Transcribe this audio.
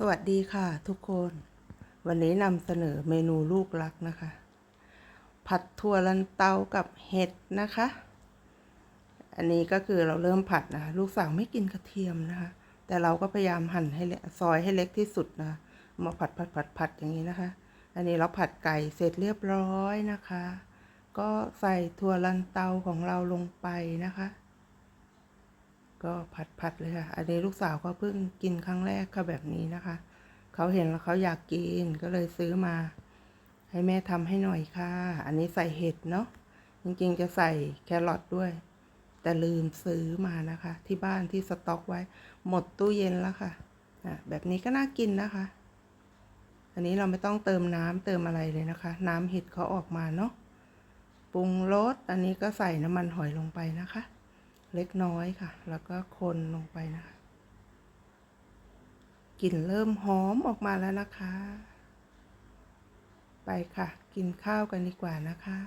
สวัสดีค่ะทุกคน วันนี้นำเสนอเมนูลูกรักนะคะ ผัดถั่วลันเตากับเห็ดนะคะ อันนี้ก็คือเราเริ่มผัดนะะลูกสาวไม่กินกระเทียมนะคะ แต่เราก็พยายามหั่นให้ซอยให้เล็กที่สุดนะมาผัดผัดผัดผัดอย่างนี้นะคะ อันนี้เราผัดไก่เสร็จเรียบร้อยนะคะ ก็ใส่ถั่วลันเตาของเราลงไปนะคะ ก็ผัดผัดเลยค่ะ อันนี้ลูกสาวก็เพิ่งกินครั้งแรกค่ะแบบนี้นะคะ เขาเห็นแล้วเขาอยากกินก็เลยซื้อมา ให้แม่ทำให้หน่อยค่ะ อันนี้ใส่เห็ดเนาะ จริงๆจะใส่แครอทด้วย แต่ลืมซื้อมานะคะ ที่บ้านที่สต็อกไว้ หมดตู้เย็นแล้วค่ะอะแบบนี้ก็น่ากินนะคะ อันนี้เราไม่ต้องเติมน้ำเติมอะไรเลยนะคะ น้ำเห็ดเขาออกมาเนาะ ปรุงรส อันนี้ก็ใส่น้ำมันหอยลงไปนะคะ เล็กน้อยค่ะ แล้วก็คนลงไปนะคะ กลิ่นเริ่มหอมออกมาแล้วนะคะ ไปค่ะ กินข้าวกันดีกว่านะคะ